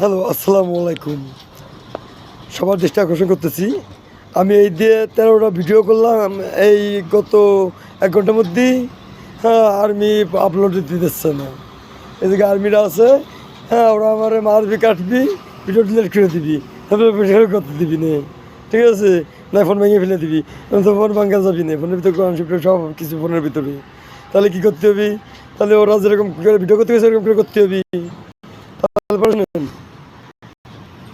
Hello, আসসালামু আলাইকুম। সবার দৃষ্টি আকর্ষণ করতেছি। আমি এই দিয়ে তেরোটা ভিডিও করলাম। এই গত এক ঘণ্টার মধ্যেই হ্যাঁ আর্মি আপলোড দিতেছে না। এদিকে আর্মিরা আছে হ্যাঁ ওরা আমার মারবি, কাটবি ভিডিও ডিলিট করে দিবি। তারপরে ভিডিও করতে দিবি নে। ঠিক আছে? না ফোন ভেঙে ফেলে দিবি। তো ফোন ভাঙ্গা যাবি না। ফোনের ভিতরে শিফট সব কিছু ফোনের ভিতরে। তাহলে কী করতে হবে? তাহলে ওরা যেরকম ভিডিও করতে গেছে সেরকম করে করতে হবে।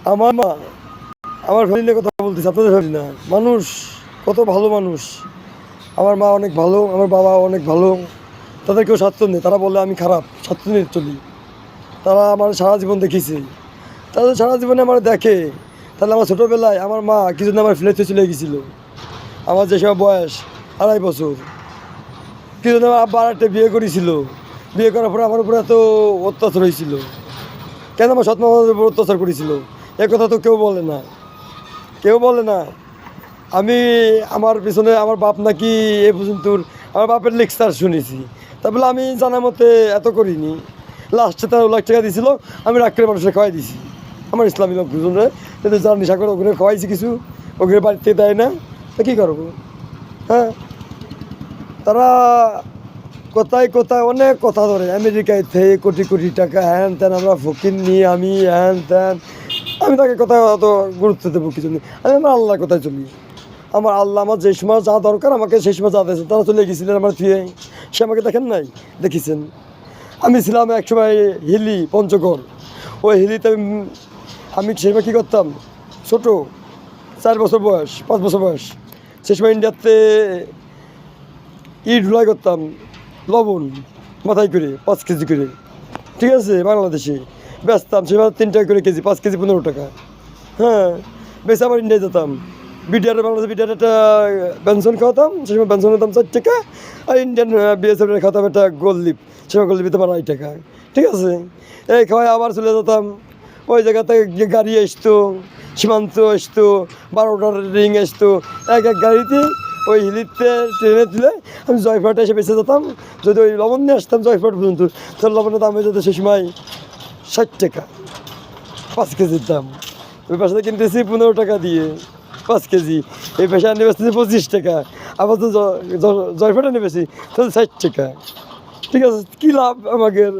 আমার মা, আমার ফ্যামিলির কথা বলতেছি, আপনাদের ফ্যামিলি না? মানুষ, কত ভালো মানুষ। আমার মা অনেক ভালো, আমার বাবা অনেক ভালো। তাদের কেউ স্বার্থ নেই। তারা বলে, আমি খারাপ, স্বার্থ নিয়ে চলি। তারা আমার সারা জীবন দেখিছে। তাদের সারা জীবনে আমার দেখে। তাহলে আমার ছোটোবেলায় আমার মা কিছুদিন আমার ফ্লেতে চলে গেছিল। আমার যে সময় বয়স, আড়াই বছর। কিছুদিন আমার আব্বা আর একটা বিয়ে করেছিল। বিয়ে করার পরে আমার উপরে এত অত্যাচার হয়েছিল। কেন আমার সৎমা আমাদের উপর অত্যাচার করেছিল? এ কথা তো কেউ বলে না। কেউ বলে না। আমি আমার পিছনে আমার বাপ নাকি এ পর্যন্ত আমার বাপের লেকচার শুনেছি। তা বলে আমি জানা মতে এত করিনি। লাস্টে তার লাখ টাকা দিয়েছিল আমি রাগ মানুষের খাওয়াই দিছি। আমার ইসলামী লোকজনরে কিন্তু যারা নেশা করে ওখানে খাওয়াইছি কিছু, ওখানে বাড়িতে দেয় না, তা কী করব? হ্যাঁ? তারা কোথায় কোথায় অনেক কথা ধরে। আমেরিকায় থেকে কোটি কোটি টাকা, হ্যান ত্যান, আমরা ফকির নিয়ে আমি, হ্যান ত্যান। আমি তাকে কোথায় অত গুরুত্ব দেবো, কিছু নেই। আমি আমার আল্লাহর কোথায় চলি? আমার আল্লাহ আমার যে সময় যা দরকার, আমাকে সেই সময় যা দিয়েছে। তারা চলে গেছিলেন আমার থুয়ে। সে আমাকে দেখেন নাই, দেখেছেন? আমি ছিলাম এক সময় হিলি, পঞ্চগড়। ওই হিলিতে আমি- আমি সেই সময় কী করতাম? ছোটো, চার বছর বয়স, পাঁচ বছর বয়স। সেই সময় ইন্ডিয়াতে ই ঢুলাই করতাম। লবণ মাথায় করে, পাঁচ কেজি করে। ঠিক আছে, বাংলাদেশে বেচতাম সেবার তিন টাকা করে কেজি, পাঁচ কেজি পনেরো টাকা। হ্যাঁ বেশি আবার ইন্ডিয়ায় যেতাম। বিডিআর বাংলাদেশ বিডিআর একটা পেনশন খাওয়াতাম, সে সময় পেনশন হতাম চার টাকা, আর ইন্ডিয়ান বিএসএফ খাওয়াতাম একটা গোল্ড লিপ সে সময় গোল্ড লিপে তোমার আড়াই টাকা। ঠিক আছে, এই খাওয়াই আবার চলে যেতাম। ওই জায়গাতে যে গাড়ি আসতো, সীমান্ত আসতো, বারোটার রিং আসতো, এক এক গাড়িতে ওই হিলিতে ট্রেনে তুলে আমি জয়ফাটে এসে বেঁচে যেতাম। যদি ওই লবণ নিয়ে আসতাম জয়ফাট পর্যন্ত, তাহলে লবণের দাম হয়ে যেত সে সময় ষাট টাকা, পাঁচ কেজির দাম। ওই পাশে কিনতেছি পনেরো টাকা দিয়ে, পাঁচ কেজি। এই পেশা নিয়ে বেচতেছি পঁচিশ টাকা। আবার তো জয়ফাটে নিয়ে বেশি তাহলে ষাট টাকা। ঠিক আছে, কী লাভ আমাদের?